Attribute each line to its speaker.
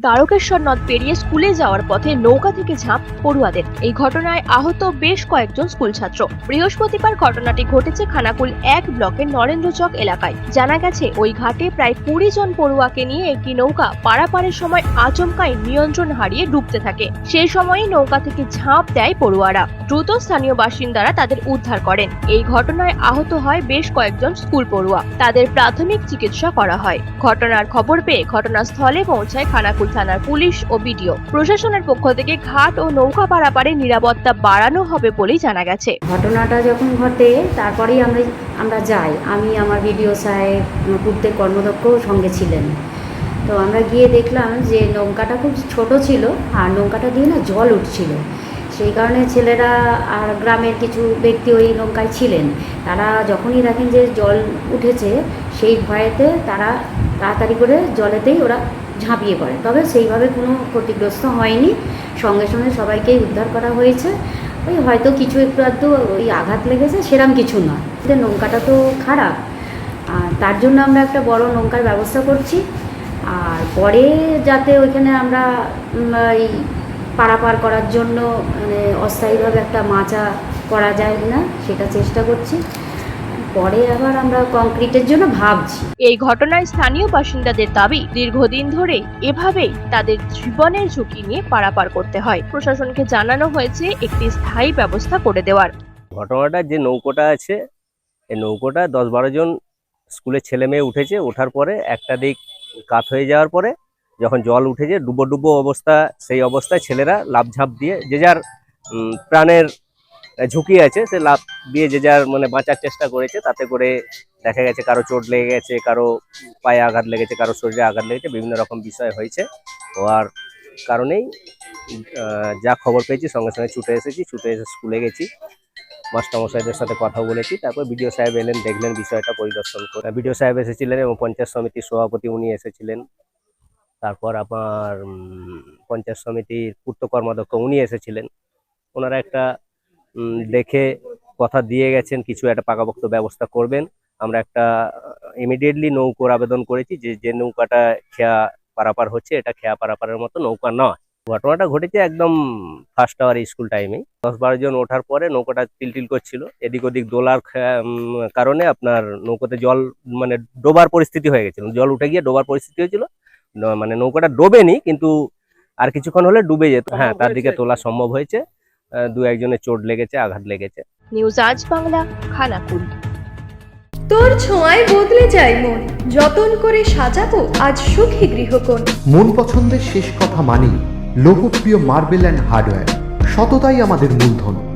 Speaker 1: দ্বারকেশ্বর নদ পেরিয়ে স্কুলে যাওয়ার পথে নৌকা থেকে ঝাঁপ পড়ুয়াদের। এই ঘটনায় আহত বেশ কয়েকজন স্কুল ছাত্র। বৃহস্পতিবার ঘটনাটি ঘটেছে খানাকুল এক ব্লকের নরেন্দ্রচক এলাকায়। জানা গেছে, ওই ঘাটে প্রায় কুড়ি জন পড়ুয়াকে নিয়ে একটি নৌকা পারাপারের সময় আচমকাই নিয়ন্ত্রণ হারিয়ে ডুবতে থাকে। সেই সময়ই নৌকা থেকে ঝাঁপ দেয় পড়ুয়ারা। দ্রুত স্থানীয় বাসিন্দারা তাদের উদ্ধার করেন। এই ঘটনায় আহত হয় বেশ কয়েকজন স্কুল পড়ুয়া। তাদের প্রাথমিক চিকিৎসা করা হয়। ঘটনার খবর পেয়ে ঘটনাস্থলে পৌঁছায় খানাকুল থানার পুলিশ ও বিডিও। প্রশাসনের পক্ষ থেকে ঘাট ও নৌকা পারাপারে নিরাপত্তা বাড়ানো হবে বলেই জানা গেছে।
Speaker 2: ঘটনাটা যখন ঘটে, তারপরেই আমরা আমরা যাই। আমি, আমার বিডিও সাহেব পূর্তের কর্মদক্ষ সঙ্গে ছিলেন। তো আমরা গিয়ে দেখলাম যে নৌকাটা খুব ছোট ছিল, আর নৌকাটা দিয়ে না জল উঠছিল। সেই কারণে ছেলেরা আর গ্রামের কিছু ব্যক্তি ওই নৌকায় ছিলেন। তারা যখনই দেখেন যে জল উঠেছে, সেই ভয়েতে তারা তাড়াতাড়ি করে জলেতেই ওরা ঝাঁপিয়ে পড়ে। তবে সেইভাবে কোনো ক্ষতিগ্রস্ত হয়নি। সঙ্গে সঙ্গে সবাইকেই উদ্ধার করা হয়েছে। ওই হয়তো কিছু একটু আধটু ওই আঘাত লেগেছে, সেরম কিছু নয়। নৌকাটা তো খারাপ। আর তার জন্য আমরা একটা বড় নৌকার ব্যবস্থা করছি। আর পরে যাতে ওইখানে আমরা এই পারাপার করার জন্য মানে অস্থায়ীভাবে একটা মাচা করা যায় না সেটা চেষ্টা করছি। পরে আবার আমরা কংক্রিটের জন্য ভাবছি।
Speaker 1: এই ঘটনায় স্থানীয় বাসিন্দাদের দাবি দীর্ঘদিন ধরে এভাবেই তাদের জীবনের ঝুঁকি নিয়ে পারাপার করতে হয়। প্রশাসনকে জানানো হয়েছে একটি স্থায়ী ব্যবস্থা করে দেওয়ার।
Speaker 3: ঘটনাটা যে নৌকোটা আছে এই নৌকোটা দশ বারো জন স্কুলের ছেলে মেয়ে উঠেছে ওঠার পরে একটা দিক কাত হয়ে যাওয়ার পরে যখন জল উঠেছে ডুবো ডুবো অবস্থা সেই অবস্থায় ছেলেরা লাভ ঝাঁপ দিয়ে যে যার প্রাণের ঝুঁকি আছে, সে লাভ দিয়ে যে যার মানে বাঁচার চেষ্টা করেছে, তাতে করে দেখা গেছে কারও চোট লেগে গেছে, কারও পায়ে আঘাত লেগেছে, কারও শরীরে আঘাত লেগেছে, বিভিন্ন রকম বিষয় হয়েছে। হওয়ার কারণেই যা খবর পেয়েছি, সঙ্গে সঙ্গে ছুটে এসেছি, ছুটে এসে স্কুলে গেছি। মাস্টারমশাইদের সাথে কথা বলেছি, তারপর বিডিও সাহেব এলেন, দেখলেন বিষয়টা পরিদর্শন করে। বিডিও সাহেব এসেছিলেন এবং পঞ্চায়েত সমিতির সভাপতি উনি এসেছিলেন। তারপর আমার পঞ্চায়েত সমিতির পূর্ত কর্মাধ্যক্ষ উনি এসেছিলেন। ওনারা একটা দেখে কথা দিয়ে গেছেন, কিছু একটা পাকাপোক্ত ব্যবস্থা করবেন। আমরা একটা ইমিডিয়েটলি নৌকোর আবেদন করেছি যে যে নৌকাটা খেয়া পারাপার হচ্ছে, এটা খেয়া পারাপারের মতো নৌকা নয়। ঘটনাটা ঘটেছে একদম ফার্স্ট আওয়ার স্কুল টাইমে দশ বারো জন ওঠার পরে নৌকাটা তিলটিল করছিল। এদিক ওদিক দোলার কারণে আপনার নৌকাতে জল মানে ডোবার পরিস্থিতি হয়ে গেছিল। জল উঠে গিয়ে ডোবার পরিস্থিতি হয়েছিল। মানে নৌকাটা ডোবেনি, কিন্তু আর কিছুক্ষণ হলে ডুবে যেত। হ্যাঁ তার দিকে তোলা সম্ভব হয়েছে। দু একজনের চোট লেগেছে আঘাত লেগেছে।
Speaker 1: নিউজ আজ বাংলা খানাকুল।
Speaker 4: তোর ছোঁয়ায় বদলে যায় মন। যতন করে সাজাবো আজ সুখী গৃহকোণ।
Speaker 5: মন পছন্দের শেষ কথা মানি লোকপ্রিয় মার্বেল অ্যান্ড হার্ডওয়্যার। সততাই আমাদের মূলধন।